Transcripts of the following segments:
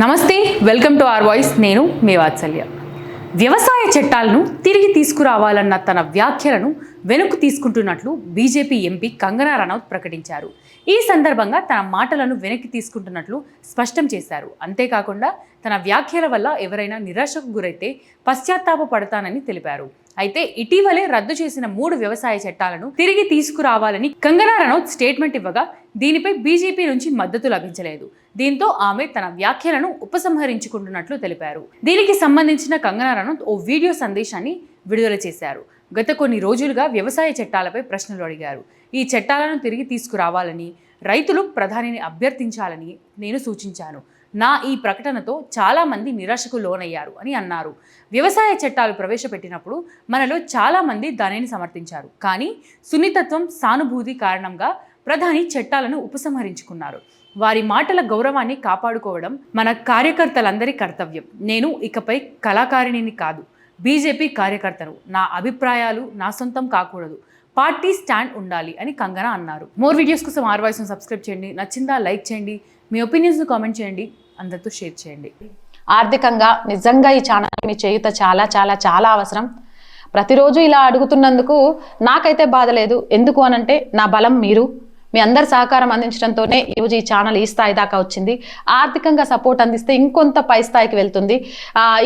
నమస్తే welcome to are voice. నేను మీ వాత్సల్య. వ్యవసాయ చట్టాలను తిరిగి తీసుకురావాలన్న తన వ్యాఖ్యలను వెనక్కు తీసుకుంటున్నట్లు బీజేపీ ఎంపీ కంగనా రనౌత్ ప్రకటించారు. ఈ సందర్భంగా తన మాటలను వెనక్కి తీసుకుంటున్నట్లు స్పష్టం చేశారు. అంతేకాకుండా తన వ్యాఖ్యల వల్ల ఎవరైనా నిరాశకు గురైతే పశ్చాత్తాప పడతానని తెలిపారు. అయితే ఇటీవలే రద్దు చేసిన మూడు వ్యవసాయ చట్టాలను తిరిగి తీసుకురావాలని కంగనా రనౌత్ స్టేట్మెంట్ ఇవ్వగా దీనిపై బీజేపీ నుంచి మద్దతు లభించలేదు. దీంతో ఆమె తన వ్యాఖ్యలను ఉపసంహరించుకుంటున్నట్లు తెలిపారు. దీనికి సంబంధించిన కంగనా రనౌత్ ఓ వీడియో సందేశాన్ని విడుదల చేశారు. గత కొన్ని రోజులుగా వ్యవసాయ చట్టాలపై ప్రశ్నలు అడిగారు. ఈ చట్టాలను తిరిగి తీసుకురావాలని రైతులు ప్రధానిని అభ్యర్థించాలని నేను సూచించాను. నా ఈ ప్రకటనతో చాలామంది నిరాశకు లోనయ్యారు అని అన్నారు. వ్యవసాయ చట్టాలు ప్రవేశపెట్టినప్పుడు మనలో చాలామంది దానిని సమర్థించారు. కానీ సున్నితత్వం సానుభూతి కారణంగా ప్రధాని చట్టాలను ఉపసంహరించుకున్నారు. వారి మాటల గౌరవాన్ని కాపాడుకోవడం మన కార్యకర్తలందరి కర్తవ్యం. నేను ఇకపై కళాకారిణిని కాదు. బీజేపీ కార్యకర్తను. నా అభిప్రాయాలు నా సొంతం కాకూడదు. పార్టీ స్టాండ్ ఉండాలి అని కంగనా అన్నారు. మోర్ వీడియోస్ కోసం ఆర్ వాయిస్ను సబ్స్క్రైబ్ చేయండి. నచ్చిందా లైక్ చేయండి. మీ ఒపీనియన్స్ను కామెంట్ చేయండి. అందరితో షేర్ చేయండి. ఆర్థికంగా నిజంగా ఈ ఛానల్ మీ చేయుత చాలా చాలా చాలా అవసరం. ప్రతిరోజు ఇలా అడుగుతున్నందుకు నాకైతే బాధ లేదు. ఎందుకు అనంటే నా బలం మీరు. మీ అందరి సహకారం అందించడంతోనే ఈరోజు ఈ ఛానల్ ఈ స్థాయి దాకా వచ్చింది. ఆర్థికంగా సపోర్ట్ అందిస్తే ఇంకొంత పై స్థాయికి వెళ్తుంది.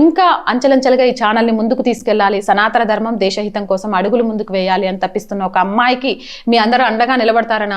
ఇంకా అంచెలంచెలుగా ఈ ఛానల్ని ముందుకు తీసుకెళ్ళాలి సనాతన ధర్మం దేశహితం కోసం అడుగులు ముందుకు వేయాలి అని తప్పిస్తున్న ఒక అమ్మాయికి మీ అందరూ అండగా నిలబడతారని